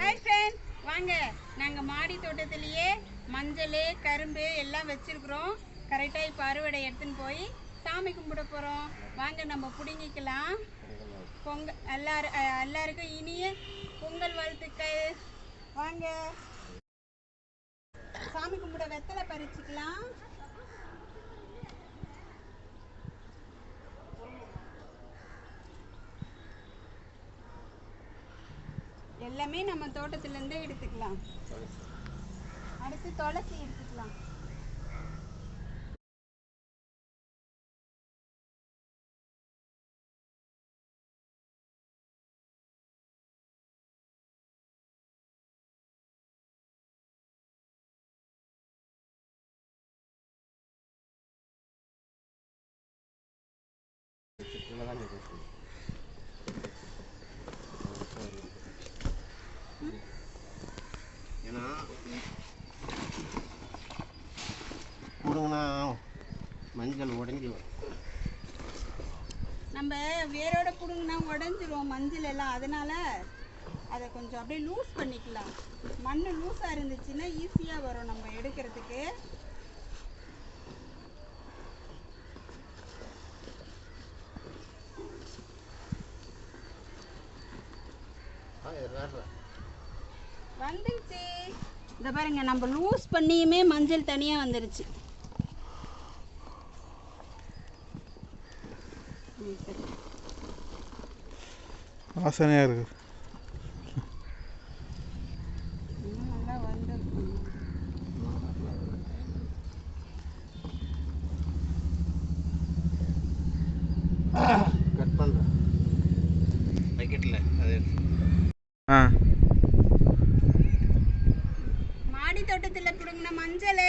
Hi friend வாங்க நாங்கள் மாடி தோட்டத்திலேயே மஞ்சள் கரும்பு எல்லாம் வச்சுருக்குறோம். கரெக்டாக இப்போ அறுவடை எடுத்துன்னு போய் சாமி கும்பிட போகிறோம் வாங்க நம்ம பிடுங்கிக்கலாம். பொங்கல் எல்லாரும் எல்லாருக்கும் இனிய பொங்கல் வாழ்த்துக்கள். வாங்க. சாமி கும்பிட வெத்தலை பறிச்சுக்கலாம். எல்லாமே நம்ம தோட்டத்திலேருந்தே எடுத்துக்கலாம். அடுத்து துளசி எடுத்துக்கலாம். ஏன்னா மஞ்சள் உடஞ்சி வரும். நம்ம வேரோட பிடுங்கினா உடஞ்சிரும் மஞ்சள் எல்லாம். அதனால அதை கொஞ்சம் அப்படியே லூஸ் பண்ணிக்கலாம். மண் லூஸாக இருந்துச்சுன்னா ஈஸியாக வரும் நம்ம எடுக்கிறதுக்கு. இது வந்துருச்சு. இந்த பாருங்க நம்ம லூஸ் பண்ணியுமே மஞ்சள் தனியாக வந்துருச்சு. வாசனையாக இருக்குது இன்னும் நல்லா வந்திருக்கு கட் பண்ணுறேன் பக்கெட்டில் அது. ஆ. மாடி தோட்டத்தில் பிடுங்கின மஞ்சள்.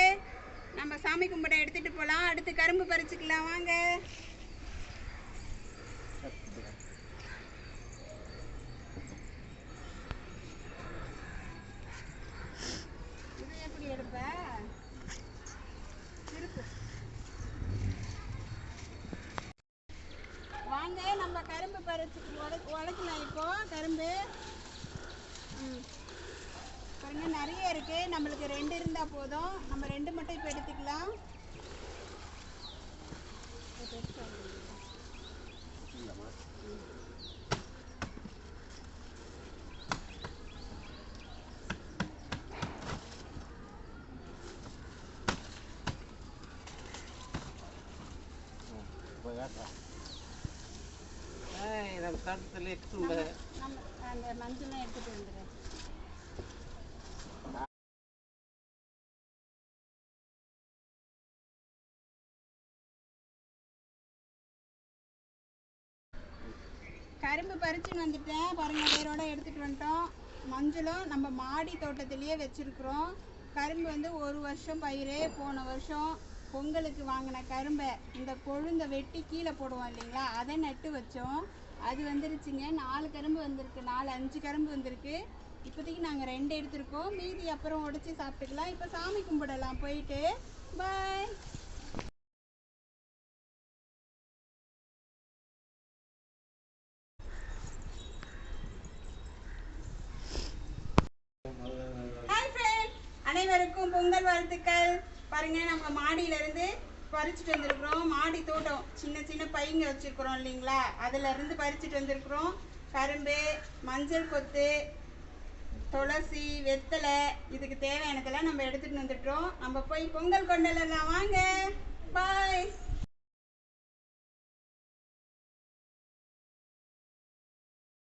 நம்ம சாமி கும்பிட எடுத்துட்டு போகலாம் அடுத்து கரும்பு பறிச்சுக்கலாம். வாங்க. வாங்க நம்ம கரும்பு பறிச்சு உட- உடைக்கலாம் இப்போ. கரும்பு. ம். பாருங்க நிறைய இருக்கு. நம்மளுக்கு ரெண்டு இருந்தா போதும். நம்ம ரெண்டு மட்டும் இப்போ எடுத்துக்கலாம். இப்போ நம்ம தோட்டத்தில் எடுத்துட்டு அந்த வந்துடுறேன் கரும்பு பறிச்சுன்னு வந்துட்டேன். பாருங்க வேரோட எடுத்துட்டு வந்துட்டோம். மஞ்சளும் நம்ம மாடி தோட்டத்திலேயே வச்சிருக்கிறோம். கரும்பு வந்து ஒரு வருஷம் பயிரே போன வருஷம் பொங்கலுக்கு வாங்கின கரும்பை இந்த கொழுந்த வெட்டி கீழே போடுவோம் இல்லைங்களா? அதை நட்டு வச்சோம். அது வந்துருச்சுங்க. நாலு கரும்பு வந்திருக்கு. நாலு அஞ்சு கரும்பு வந்திருக்கு. இப்போதைக்கு நாங்கள் ரெண்டு எடுத்திருக்கோம். மீதி அப்புறம் உடச்சி சாப்பிட்டுக்கலாம். இப்போ சாமி கும்பிடலாம். போயிட்டு. பாய் ஹாய் அனைவருக்கும் பொங்கல் வாழ்த்துக்கள். பாருங்க நம்ம மாடியில இருந்து பறிச்சுட்டு வந்திருக்கிறோம். மாடி தோட்டம் சின்ன சின்ன பைங்க வச்சுருக்குறோம் இல்லைங்களா? அதுல இருந்து பறிச்சுட்டு வந்திருக்கிறோம். கரும்பு மஞ்சள் கொத்து துளசி வெத்தலை இதுக்கு தேவையானதெல்லாம் நம்ம எடுத்துகிட்டு வந்துட்டோம். நம்ம போய் பொங்கல் கொண்டலாம் வாங்க. பாய்